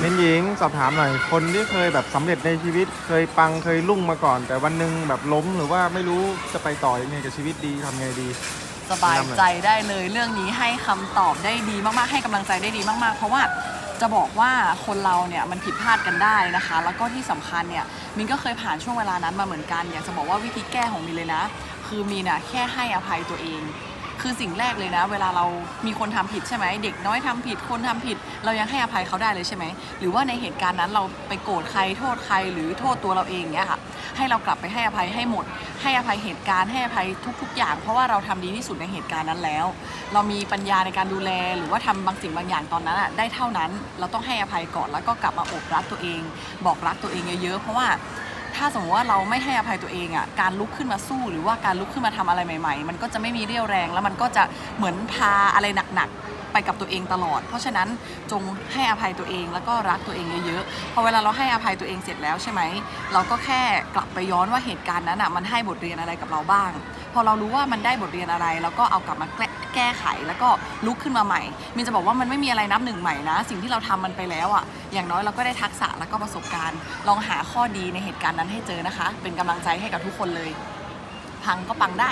เน้นหญิงสอบถามหน่อย คนที่เคยแบบสำเร็จในชีวิต เคยปังเคยรุ่งมาก่อน แต่วันหนึ่งแบบล้มหรือว่าไม่รู้จะไปต่อยังไงกับชีวิตดีทำไงดีสบายใจได้เลยเรื่องนี้ให้คำตอบได้ดีมากๆ ให้กำลังใจได้ดีมากๆ เพราะว่าจะบอกว่าคนเราเนี่ยมันผิดพลาดกันได้นะคะ แล้วก็ที่สำคัญเนี่ยมินก็เคยผ่านช่วงเวลานั้นมาเหมือนกัน อยากจะบอกว่าวิธีแก้ของมินเลยนะ คือมินอะแค่ให้อภัยตัวเอง คือสิ่งแรกเลยนะ เวลาเรามีคนทำผิดใช่ไหมเด็กน้อยทำผิดคนทำผิด เรายังให้อภัยเขาได้เลยใช่ไหมหรือว่าในเหตุการณ์นั้นเราไปโกรธใครโทษใครหรือโทษตัวเราเองเนี่ยค่ะให้เรากลับไปให้อภัยให้หมด ให้อภัยเหตุการณ์ให้อภัยทุก ๆ อย่าง เพราะว่าเราทำดีที่สุดในเหตุการณ์นั้นแล้ว เรามีปัญญาในการดูแลหรือว่าทำบางสิ่งบางอย่างตอนนั้นอะได้เท่านั้น เราต้องให้อภัยก่อนแล้วก็กลับมาอบรักตัวเอง บอกรักตัวเองเยอะๆเพราะว่า ถ้าสมมติว่าเราไม่ให้อภัยตัวเองอะการลุกขึ้นมาสู้หรือว่าการลุกขึ้นมาทำอะไรใหม่ ๆ มันก็จะไม่มีเรี่ยวแรงแล้วมันก็จะเหมือนพาอะไรหนักๆ ไปกับตัวเองตลอด เพราะฉะนั้นจงให้อภัยตัวเองแล้วก็รักตัวเองเยอะๆ พอเวลาเราให้อภัยตัวเองเสร็จแล้วใช่ไหม เราก็แค่กลับไปย้อนว่าเหตุการณ์นั้นอะมันให้บทเรียนอะไรกับเราบ้าง พอเรารู้ว่ามันได้บทเรียนอะไรเราก็เอากลับมาแก้แกไขแล้วก็ลุกขึ้นมาใหม่มินจะบอกว่ามันไม่มีอะไรนับหนึ่งใหม่นะ สิ่งที่เราทำมันไปแล้วอะ อย่างน้อยเราก็ได้ทักษะแล้วก็ประสบการณ์ ลองหาข้อดีในเหตุการณ์นั้นให้เจอนะคะ เป็นกำลังใจให้กับทุกคนเลย พังก็ปังได้